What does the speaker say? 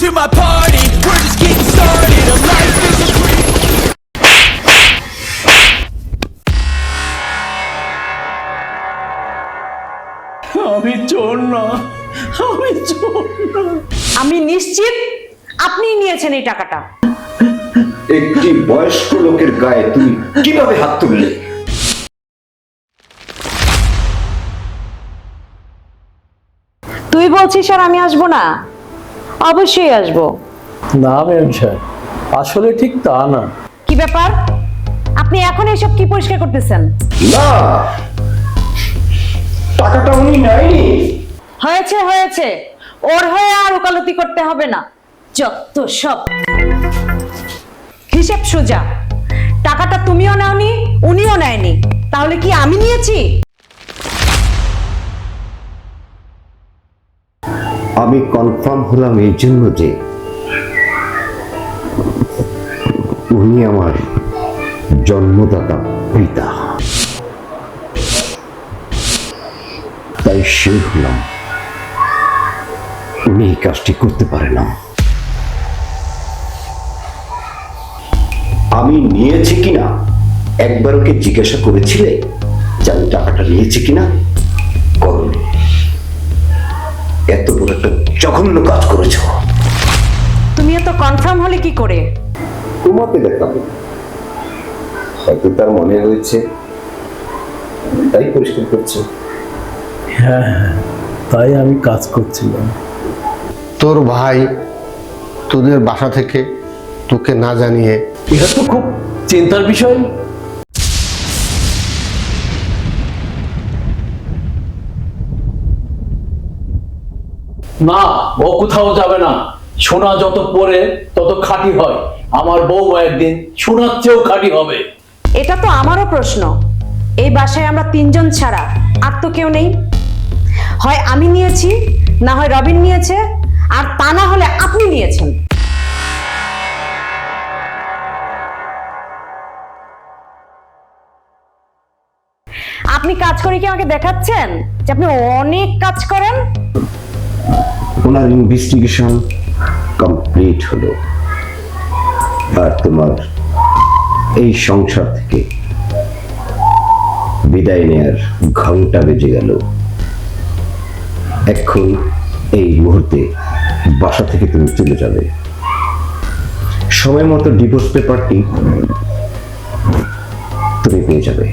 to my party. We're just getting started. A life is a dream. আমি চোর না আমি চোর না আমি নিশ্চিত আপনিই নিয়েছেন এই টাকাটা একটি বয়স্ক লোকের গায়ে তুমি কীভাবে হাত তুললে তুই বলছিস আর আমি আসব না অবশ্যই আসব। না ম্যাম স্যার আসলে ঠিক তা না। কি ব্যাপার? আপনি এখন এসব কি পরিষ্কার করতেছেন? না টাকাটা উনি নেয়নি। হয়েছে হয়েছে। ওর হয়ে আর ওকালতি করতে হবে না। যত সব। হিসেব সোজা। টাকাটা তুমিও নাওনি উনিও নেয়নি। তাহলে কি আমি নিয়েছি? আমি কনফার্ম হলাম এই জন্য যে উনি আমার জন্মদাতা পিতা। তাই সে হলাম। উনি এই কাজটি করতে পারে না। আমি নিয়েছি কিনা? একবার ওকে জিজ্ঞাসা করেছিলে যে আমি টাকাটা নিয়েছি কিনা? জঘন্য কাজ করেছ। তুমিও তো কনফার্ম হলে কি করে? তোমাকে দেখাবো হয়তো তার মনে হয়েছে তাই পরিষ্কার করছে। হ্যাঁ হ্যাঁ তাই আমি কাজ করছিলাম। তোর ভাই তোদের বাসা থেকে তোকে না জানিয়ে এটা তো খুব চিন্তার বিষয়। না, ও কোথাও যাবে না। সোনা যত পরে, তত খাঁটি হয়। আমার বউ একদিন সোনার চেয়েও খাঁটি হবে। এটা তো আমারও প্রশ্ন। এই বাসায় আমরা তিনজন ছাড়া আর তো কেউ নেই। হয় আমি নিয়েছি, না হয় রবিন নিয়েছে, আর তা না হলে আপনি নিয়েছেন। আপনি কাজ করে কি আমাকে দেখাচ্ছেন যে আপনি অনেক কাজ করেন? ওনার ইনভেস্টিগেশন কমপ্লিট হলো। আর তোমার এই সংসার থেকে বিদায় নেয়ার ঘণ্টা বেজে গেল। এখন এই মুহূর্তে বাসা থেকে তুমি চলে যাবে। সময় মতো ডিভোর্স পেপারটি তুমি পেয়ে যাবে।